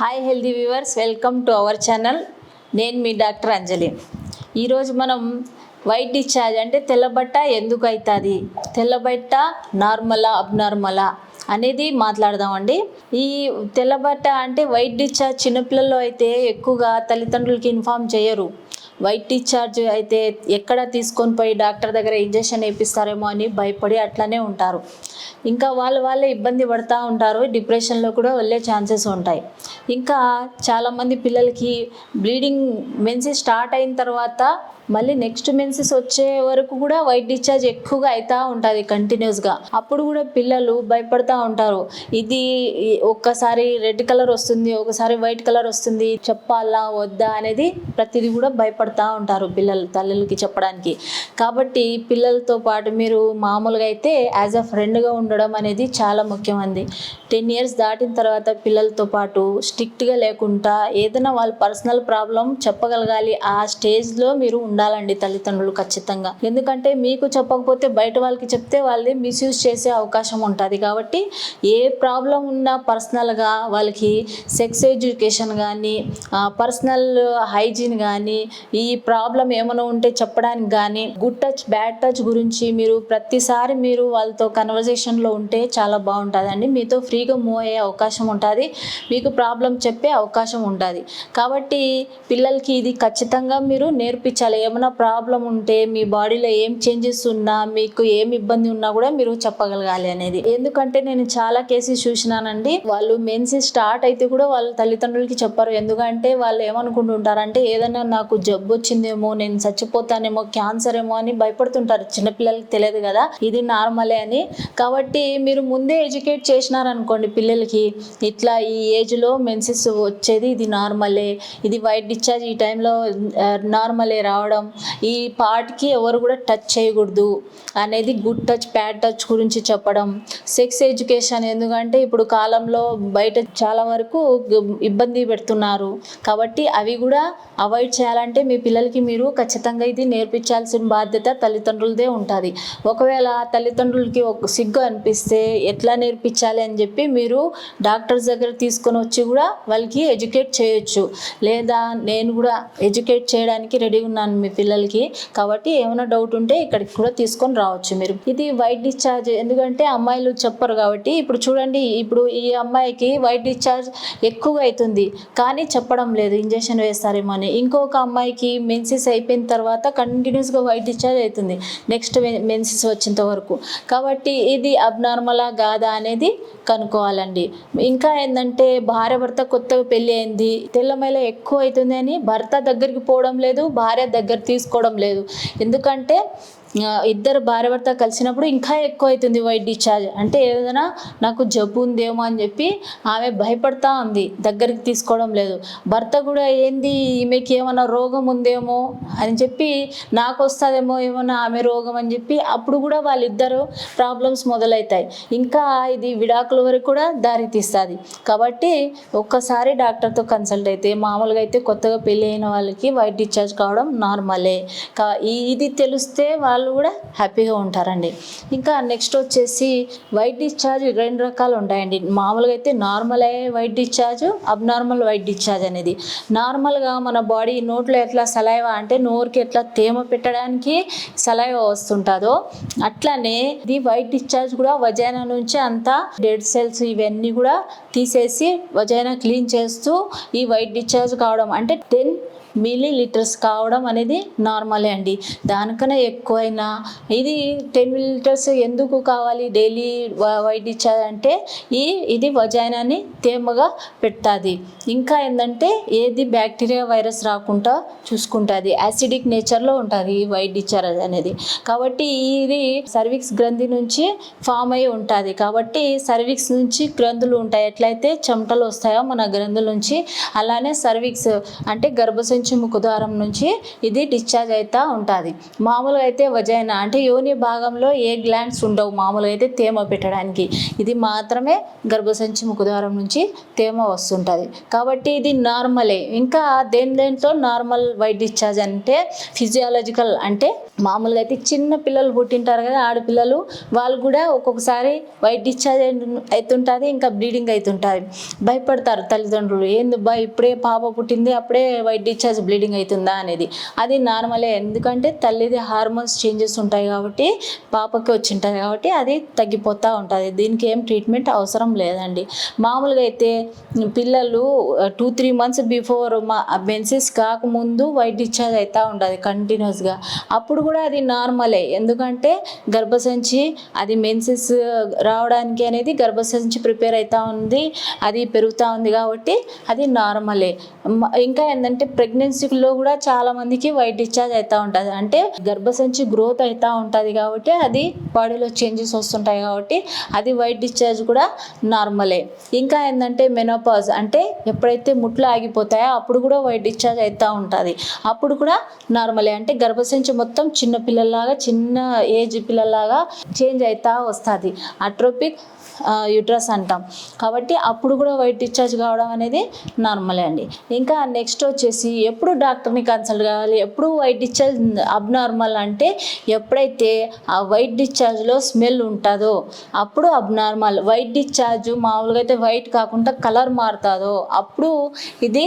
Hi healthy viewers welcome to our channel నేను మీ doctor అంజలి. ఈరోజు మనం వైట్ డిశ్చార్జ్ అంటే తెల్లబట్ట ఎందుకు అవుతుంది తెల్లబట్ట నార్మలా అబ్నార్మలా అనేది మాట్లాడదామండి. ఈ తెల్లబట్ట అంటే వైట్ డిశ్చార్జ్ చిన్నపిల్లల్లో అయితే ఎక్కువగా తల్లిదండ్రులకి ఇన్ఫామ్ చేయరు. వైట్ డిశ్చార్జ్ అయితే ఎక్కడ తీసుకొని పోయి డాక్టర్ దగ్గర ఇంజెక్షన్ వేపిస్తారేమో అని భయపడి అట్లనే ఉంటారు. ఇంకా వాళ్ళు వాళ్ళే ఇబ్బంది పడుతూ ఉంటారు. డిప్రెషన్లో కూడా వెళ్ళే ఛాన్సెస్ ఉంటాయి. ఇంకా చాలామంది పిల్లలకి బ్లీడింగ్ మెన్సెస్ స్టార్ట్ అయిన తర్వాత మళ్ళీ నెక్స్ట్ మెన్సెస్ వచ్చే వరకు కూడా వైట్ డిశ్చార్జ్ ఎక్కువగా అవుతూ ఉంటుంది కంటిన్యూస్గా. అప్పుడు కూడా పిల్లలు భయపడతా ఉంటారు. ఇది ఒక్కసారి రెడ్ కలర్ వస్తుంది ఒకసారి వైట్ కలర్ వస్తుంది చెప్పాలా వద్దా అనేది ప్రతిదీ కూడా భయపడతా ఉంటారు పిల్లలు తల్లులకి చెప్పడానికి. కాబట్టి పిల్లలతో పాటు మీరు మామూలుగా అయితే యాజ్ అ ఫ్రెండ్గా ఉండడం అనేది చాలా ముఖ్యమంది టెన్ ఇయర్స్ దాటిన తర్వాత పిల్లలతో పాటు స్ట్రిక్ట్గా లేకుండా ఏదైనా వాళ్ళ పర్సనల్ ప్రాబ్లం చెప్పగలగాలి. ఆ స్టేజ్లో మీరు ఉండాలండి తల్లిదండ్రులు ఖచ్చితంగా. ఎందుకంటే మీకు చెప్పకపోతే బయట వాళ్ళకి చెప్తే వాళ్ళని మిస్యూజ్ చేసే అవకాశం ఉంటుంది. కాబట్టి ఏ ప్రాబ్లం ఉన్నా పర్సనల్గా వాళ్ళకి సెక్స్ ఎడ్యుకేషన్ కానీ పర్సనల్ హైజీన్ కానీ ఈ ప్రాబ్లం ఏమైనా ఉంటే చెప్పడానికి కానీ గుడ్ టచ్ బ్యాడ్ టచ్ గురించి మీరు ప్రతిసారి మీరు వాళ్ళతో కన్వర్జేషన్లో ఉంటే చాలా బాగుంటుందండి. మీతో ఫ్రీగా మూవ్ అయ్యే అవకాశం ఉంటుంది. మీకు ప్రాబ్లం చెప్పే అవకాశం ఉంటుంది. కాబట్టి పిల్లలకి ఇది ఖచ్చితంగా మీరు నేర్పించాలి. ఏమైనా ప్రాబ్లం ఉంటే మీ బాడీలో ఏం చేంజెస్ ఉన్నా మీకు ఏం ఇబ్బంది ఉన్నా కూడా మీరు చెప్పగలగాలి అనేది. ఎందుకంటే నేను చాలా కేసెస్ చూసినానండి. వాళ్ళు మెన్స్ స్టార్ట్ అయితే కూడా వాళ్ళ తల్లిదండ్రులకి చెప్పారు. ఎందుకంటే వాళ్ళు ఏమనుకుంటుంటారంటే ఏదైనా నాకు జబ్బు వచ్చిందేమో నేను చచ్చిపోతానేమో క్యాన్సర్ ఏమో అని భయపడుతుంటారు. చిన్నపిల్లలకి తెలియదు కదా ఇది నార్మలే అని. కాబట్టి మీరు ముందే ఎడ్యుకేట్ చేసినారనుకోండి పిల్లలకి ఇట్లా ఈ ఏజ్లో మెన్సెస్ వచ్చేది ఇది నార్మలే ఇది వైట్ డిశ్చార్జ్ ఈ టైంలో నార్మలే రావడం ఈ పార్ట్కి ఎవరు కూడా టచ్ చేయకూడదు అనేది గుడ్ టచ్ బ్యాడ్ టచ్ గురించి చెప్పడం. సెక్స్ ఎడ్యుకేషన్ ఎందుకంటే ఇప్పుడు కాలంలో బయట చాలా వరకు ఇబ్బంది పెడుతున్నారు. కాబట్టి అవి కూడా అవాయిడ్ చేయాలంటే మీ పిల్లలకి మీరు ఖచ్చితంగా ఇది నేర్పించాల్సిన బాధ్యత తల్లిదండ్రులదే ఉంటుంది. ఒకవేళ తల్లిదండ్రులకి ఒక సిగ్గు అనిపిస్తే ఎట్లా నేర్పించాలి అని చెప్పి మీరు డాక్టర్స్ దగ్గర తీసుకొని వచ్చి కూడా వాళ్ళకి ఎడ్యుకేట్ చేయొచ్చు. లేదా నేను కూడా ఎడ్యుకేట్ చేయడానికి రెడీ ఉన్నాను మీ పిల్లలకి. కాబట్టి ఏమైనా డౌట్ ఉంటే ఇక్కడికి కూడా తీసుకొని రావచ్చు మీరు. ఇది వైట్ డిశ్చార్జ్ ఎందుకంటే అమ్మాయిలు చెప్పరు కాబట్టి ఇప్పుడు చూడండి ఇప్పుడు ఈ అమ్మాయికి వైట్ డిశ్చార్జ్ ఎక్కువగా అవుతుంది కానీ చెప్పడం లేదు ఇంజెక్షన్ వేస్తారేమో అని. ఇంకొక అమ్మాయికి మెన్సెస్ అయిపోయిన తర్వాత కంటిన్యూస్గా వైట్ డిశ్చార్జ్ అవుతుంది. నెక్స్ట్ మెన్సెస్ వచ్చేంత వరకు. కాబట్టి ఇది అబ్నార్మలా కాదా అనేది కనుక్కోవాలండి. ఇంకా ఏంటంటే భార్య భర్త కొత్తగా పెళ్ళి అయింది. తెల్లమైల ఎక్కువ అవుతుంది అని భర్త దగ్గరికి పోవడం లేదు భార్య దగ్గర తీసుకోవడం లేదు. ఎందుకంటే ఇద్దరు భార్య భర్త కలిసినప్పుడు ఇంకా ఎక్కువ అవుతుంది వైట్ డిశ్చార్జ్. అంటే ఏదైనా నాకు జబ్బు ఉందేమో అని చెప్పి ఆమె భయపడతా ఉంది. దగ్గరికి తీసుకోవడం లేదు. భర్త కూడా ఏంది ఈమెకి ఏమైనా రోగం ఉందేమో అని చెప్పి నాకు వస్తుందేమో ఏమైనా ఆమె రోగం అని చెప్పి అప్పుడు కూడా వాళ్ళిద్దరు ప్రాబ్లమ్స్ మొదలవుతాయి ఇంకా ఇది విడాకుల వరకు కూడా దారి తీస్తుంది. కాబట్టి ఒక్కసారి డాక్టర్తో కన్సల్ట్ అయితే మామూలుగా అయితే కొత్తగా పెళ్ళి అయిన వాళ్ళకి వైట్ డిశ్చార్జ్ కావడం నార్మలే. కా ఇది తెలిస్తే వాళ్ళు కూడా హ్యాపీగా ఉంటారండి. ఇంకా నెక్స్ట్ వచ్చేసి వైట్ డిశ్చార్జ్ రెండు రకాలు ఉంటాయండి. మామూలుగా అయితే నార్మల్ అయ్యే white discharge abnormal white discharge అనేది. నార్మల్గా మన బాడీ నోట్లో ఎట్లా సలైవా అంటే నోరుకి ఎట్లా తేమ పెట్టడానికి సలైవా వస్తుంటుందో అట్లానే ఇది వైట్ డిశ్చార్జ్ కూడా వజైనా నుంచి అంతా డెడ్ సెల్స్ ఇవన్నీ కూడా తీసేసి వజైనా క్లీన్ చేస్తూ ఈ వైట్ డిశ్చార్జ్ కావడం అంటే టెన్ మిల్లీ లీటర్స్ కావడం అనేది నార్మలే అండి. దానికన్నా ఎక్కువ ఎక్కువైనా ఇది టెన్ లీటర్స్ ఎందుకు కావాలి? డైలీ వైట్ ఇచ్చారంటే అంటే ఈ ఇది వజైనాన్ని తేమగా పెడుతుంది. ఇంకా ఏంటంటే ఏది బ్యాక్టీరియా వైరస్ రాకుండా చూసుకుంటుంది. యాసిడిక్ నేచర్లో ఉంటుంది ఈ వైట్ డిశ్చార్జ్ అనేది. కాబట్టి ఇది సర్విక్స్ గ్రంథి నుంచి ఫామ్ అయి ఉంటుంది. కాబట్టి సర్విక్స్ నుంచి గ్రంథులు ఉంటాయి. ఎట్లయితే చెమటలు వస్తాయో మన గ్రంథుల నుంచి అలానే సర్విక్స్ అంటే గర్భసంచి ముఖద్వారం నుంచి ఇది డిశ్చార్జ్ అవుతూ ఉంటుంది. మామూలుగా అయితే వజైనా అంటే యోని భాగంలో ఏ గ్లాండ్స్ ఉండవు. మామూలుగా అయితే తేమ పెట్టడానికి. ఇది మాత్రమే గర్భసంచి ముఖద్వారం నుంచి తేమ వస్తుంటుంది. కాబట్టి ఇది నార్మలే. ఇంకా దేని దేంట్లో నార్మల్ వైట్ డిశ్చార్జ్ అంటే ఫిజియాలజికల్ అంటే మామూలుగా అయితే చిన్న పిల్లలు పుట్టింటారు కదా ఆడపిల్లలు వాళ్ళు కూడా ఒక్కొక్కసారి వైట్ డిశ్చార్జ్ అవుతుంటుంది ఇంకా బ్లీడింగ్ అవుతుంటుంది భయపడతారు తల్లిదండ్రులు. ఏంది బా ఇప్పుడే పాప పుట్టింది అప్పుడే వైట్ డిశ్చార్జ్ బ్లీడింగ్ అవుతుందా అనేది. అది నార్మలే. ఎందుకంటే తల్లిది హార్మోన్స్ చేంజెస్ ఉంటాయి కాబట్టి పాపకి వచ్చింటుంది కాబట్టి అది తగ్గిపోతూ ఉంటుంది. దీనికి ఏం ట్రీట్మెంట్ అవసరం లేదండి. మామూలుగా అయితే పిల్లలు టూ త్రీ మంత్స్ బిఫోర్ మా మెన్సెస్ కాకముందు వైట్ డిశ్చార్జ్ అవుతూ ఉంటుంది కంటిన్యూస్గా అప్పుడు కూడా అది నార్మలే ఎందుకంటే గర్భసంచి అది మెన్సెస్ రావడానికి అనేది గర్భసంచి ప్రిపేర్ అవుతూ ఉంది అది పెరుగుతూ ఉంది కాబట్టి అది నార్మలే ఇంకా ఏంటంటే ప్రెగ్నెన్సీలో కూడా చాలా మందికి వైట్ డిశ్చార్జ్ అవుతూ ఉంటుంది. అంటే గర్భసంచి గ్రోత్ అవుతూ ఉంటుంది కాబట్టి అది బాడీలో చేంజెస్ వస్తుంటాయి కాబట్టి అది వైట్ డిశ్చార్జ్ కూడా నార్మలే ఇంకా ఏంటంటే మెనోపాజ్ అంటే ఎప్పుడైతే ముట్లు ఆగిపోతాయో అప్పుడు కూడా వైట్ డిశ్చార్జ్ అవుతూ ఉంటుంది. అప్పుడు కూడా నార్మలే అంటే గర్భసంచి మొత్తం చిన్న పిల్లల్లాగా చిన్న ఏజ్ పిల్లల్లాగా చేంజ్ అవుతూ వస్తుంది. అట్రోపిక్ యూట్రస్ అంటాం. కాబట్టి అప్పుడు కూడా వైట్ డిశ్చార్జ్ కావడం అనేది నార్మలే అండి. ఇంకా నెక్స్ట్ వచ్చేసి ఎప్పుడు డాక్టర్ని కన్సల్ట్ కావాలి ఎప్పుడు వైట్ డిశ్చార్జ్ అబ్నార్మల్ అంటే ఎప్పుడైతే ఆ వైట్ డిశ్చార్జ్లో స్మెల్ ఉంటుందో అప్పుడు అబ్నార్మల్ వైట్ డిశ్చార్జ్ మామూలుగా అయితే వైట్ కాకుండా కలర్ మారుతుందో అప్పుడు ఇది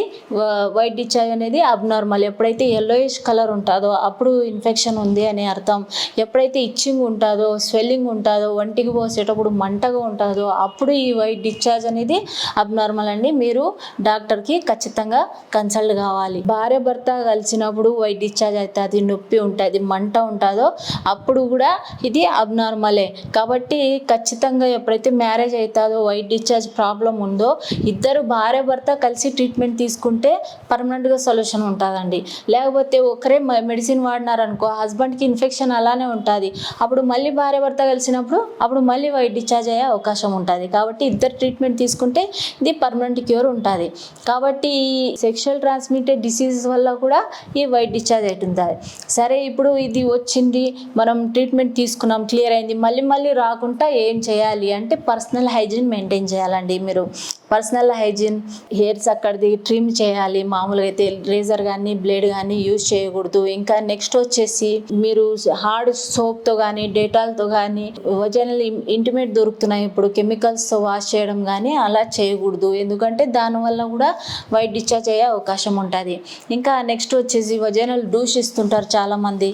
వైట్ డిశ్చార్జ్ అనేది అబ్నార్మల్ ఎప్పుడైతే ఎల్లోయిష్ కలర్ ఉంటుందో అప్పుడు ఇన్ఫెక్షన్ ఉంది అని అర్థం. ఎప్పుడైతే ఇచ్చింగ్ ఉంటుందో స్వెల్లింగ్ ఉంటుందో ఒంటికి పోసేటప్పుడు మంటగా ఉంటుందో అప్పుడు ఈ వైట్ డిశ్చార్జ్ అనేది అబ్నార్మల్ అండి. మీరు డాక్టర్కి ఖచ్చితంగా కన్సల్ట్ కావాలి. భార్య భర్త కలిసినప్పుడు వైట్ డిశ్చార్జ్ అవుతుంది నొప్పి ఉంటుంది మంట ఉంటుందో అప్పుడు కూడా ఇది అబ్నార్మలే. కాబట్టి ఖచ్చితంగా ఎప్పుడైతే మ్యారేజ్ అవుతుందో వైట్ డిశ్చార్జ్ ప్రాబ్లం ఉందో ఇద్దరు భార్య భర్త కలిసి ట్రీట్మెంట్ తీసుకుంటే పర్మనెంట్గా సొల్యూషన్ ఉంటుందండి. లేకపోతే ఒకరే మెడిసిన్ వాడినారనుకో హస్బెండ్కి ఇన్ఫెక్షన్ అలానే ఉంటుంది. అప్పుడు మళ్ళీ భార్య భర్త కలిసినప్పుడు అప్పుడు మళ్ళీ వైట్ డిశ్చార్జ్ అయ్యే అవకాశం అవకాశం ఉంటుంది. కాబట్టి ఇద్దరు ట్రీట్మెంట్ తీసుకుంటే ఇది పర్మనెంట్ క్యూర్ ఉంటుంది. కాబట్టి ఈ సెక్షువల్ ట్రాన్స్మిటెడ్ డిసీజెస్ వల్ల కూడా ఈ వైట్ డిశ్చార్జ్ అవుతుంది. సరే ఇప్పుడు ఇది వచ్చింది మనం ట్రీట్మెంట్ తీసుకున్నాం క్లియర్ అయింది. మళ్ళీ మళ్ళీ రాకుండా ఏం చేయాలి అంటే పర్సనల్ హైజీన్ మెయింటైన్ చేయాలండి మీరు. పర్సనల్ హైజీన్ హెయిర్స్ అక్కడిది ట్రిమ్ చేయాలి. మామూలుగా అయితే రేజర్ కానీ బ్లేడ్ కానీ యూజ్ చేయకూడదు. ఇంకా నెక్స్ట్ వచ్చేసి మీరు హార్డ్ సోప్తో కానీ డేటాల్తో కానీ ఒరిజినల్ ఇంటిమేట్ దొరుకుతున్నాయి ఇప్పుడు. ఇప్పుడు కెమికల్స్తో వాష్ చేయడం కానీ అలా చేయకూడదు. ఎందుకంటే దానివల్ల కూడా వైట్ డిశ్చార్జ్ అయ్యే అవకాశం ఉంటుంది. ఇంకా నెక్స్ట్ వచ్చేసి ఒరిజినల్ డూష్ ఇస్తుంటారు చాలామంది.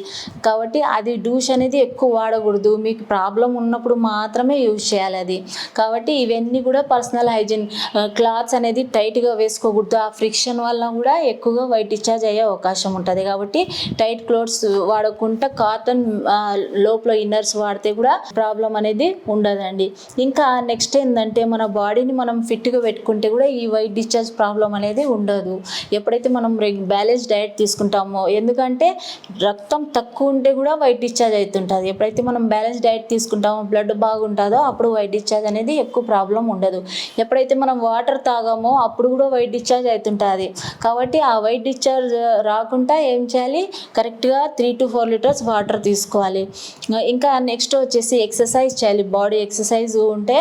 కాబట్టి అది డూష్ అనేది ఎక్కువ వాడకూడదు. మీకు ప్రాబ్లం ఉన్నప్పుడు మాత్రమే యూజ్ చేయాలి అది. కాబట్టి ఇవన్నీ కూడా పర్సనల్ హైజీన్ క్లాత్స్ అనేది టైట్గా వేసుకోకూడదు. ఆ ఫ్రిక్షన్ వల్ల కూడా ఎక్కువగా వైట్ డిశ్చార్జ్ అయ్యే అవకాశం ఉంటుంది. కాబట్టి టైట్ క్లోత్స్ వాడకుండా కాటన్ లోపల ఇన్నర్స్ వాడితే కూడా ప్రాబ్లం అనేది ఉండదండి. ఇంకా నెక్స్ట్ ఏంటంటే మన బాడీని మనం ఫిట్గా పెట్టుకుంటే కూడా ఈ వైట్ డిశ్చార్జ్ ప్రాబ్లం అనేది ఉండదు. ఎప్పుడైతే మనం బ్యాలెన్స్ డైట్ తీసుకుంటామో ఎందుకంటే రక్తం తక్కువ ఉంటే కూడా వైట్ డిశ్చార్జ్ అవుతుంటుంది ఎప్పుడైతే మనం బ్యాలెన్స్ డైట్ తీసుకుంటామో బ్లడ్ బాగుంటుందో అప్పుడు వైట్ డిశ్చార్జ్ అనేది ఎక్కువ ప్రాబ్లం ఉండదు. ఎప్పుడైతే మనం వాటర్ తాగామో అప్పుడు కూడా వైట్ డిశ్చార్జ్ అవుతుంటుంది కాబట్టి ఆ వైట్ డిశ్చార్జ్ రాకుండా ఏం చేయాలి? కరెక్ట్గా three to four litres water తీసుకోవాలి. ఇంకా నెక్స్ట్ వచ్చేసి ఎక్సర్సైజ్ చేయాలి. బాడీ ఎక్సర్సైజ్ ఉంటే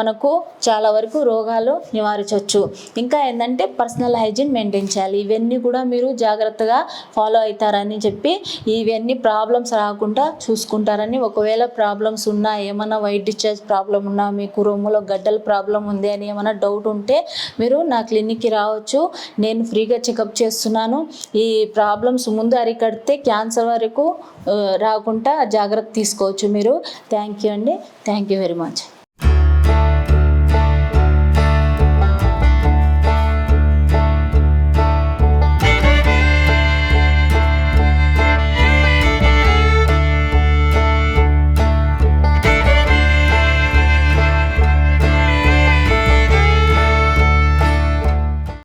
మనకు చాలా వరకు రోగాలు నివారించవచ్చు. ఇంకా ఏంటంటే పర్సనల్ హైజీన్ మెయింటైన్ చేయాలి. ఇవన్నీ కూడా మీరు జాగ్రత్తగా ఫాలో అవుతారని చెప్పి ఇవన్నీ ప్రాబ్లమ్స్ రాకుండా చూసుకుంటారని ఒకవేళ ప్రాబ్లమ్స్ ఉన్నా ఏమైనా వైట్ డిశ్చార్జ్ ప్రాబ్లం ఉన్నా మీకు రొమ్ములో గడ్డల ప్రాబ్లం ఉంది అని ఏమైనా డౌట్ ఉంటే మీరు నా క్లినిక్కి రావచ్చు. నేను ఫ్రీగా చెకప్ చేస్తున్నాను. ఈ ప్రాబ్లమ్స్ ముందు అరికడితే క్యాన్సర్ వరకు రాకుండా జాగ్రత్త తీసుకోవచ్చు మీరు. థ్యాంక్ యూ అండి. Thank you very much.